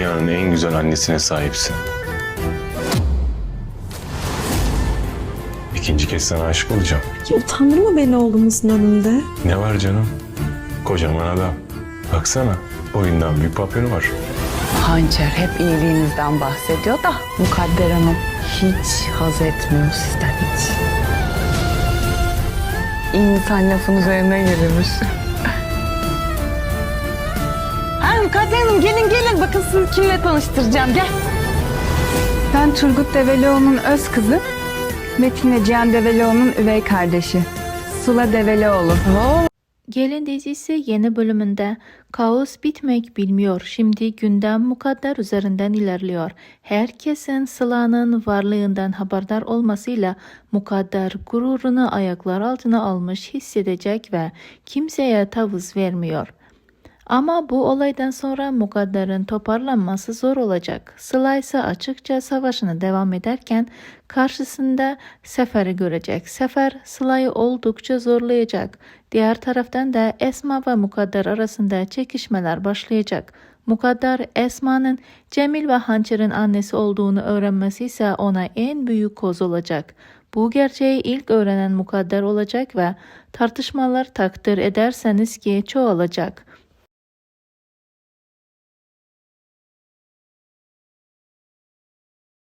dünyanın en güzel annesine sahipsin. İkinci kez sana aşık olacağım. Ya utandırma beni oğlumuzun önünde. Ne var canım? Kocaman adam. Baksana boyundan büyük papyonu var. Hançer hep iyiliğinizden bahsediyor da Mukadder Hanım hiç haz etmiyor sizden hiç. İnsan lafın üzerine gelirmiş. Ay Mukadder Hanım gelin gelin bakın sizi kimle tanıştıracağım gel. Ben Turgut Develioğlu'nun öz kızı, Metin ve Cihan Develioğlu'nun üvey kardeşi. Sıla Develioğlu. Gelin dizisi yeni bölümünde kaos bitmek bilmiyor. Şimdi gündem mukadder üzerinden ilerliyor. Herkesin Sıla'nın varlığından haberdar olmasıyla mukadder gururunu ayaklar altına almış hissedecek ve kimseye tavız vermiyor. Ama bu olaydan sonra Mukadder'in toparlanması zor olacak. Sıla ise açıkça savaşına devam ederken karşısında Sefer'i görecek. Sefer Sıla'yı oldukça zorlayacak. Diğer taraftan da Esma ve Mukadder arasında çekişmeler başlayacak. Mukadder Esma'nın Cemil ve Hançer'in annesi olduğunu öğrenmesi ise ona en büyük koz olacak. Bu gerçeği ilk öğrenen Mukadder olacak ve tartışmalar takdir ederseniz ki çoğalacak.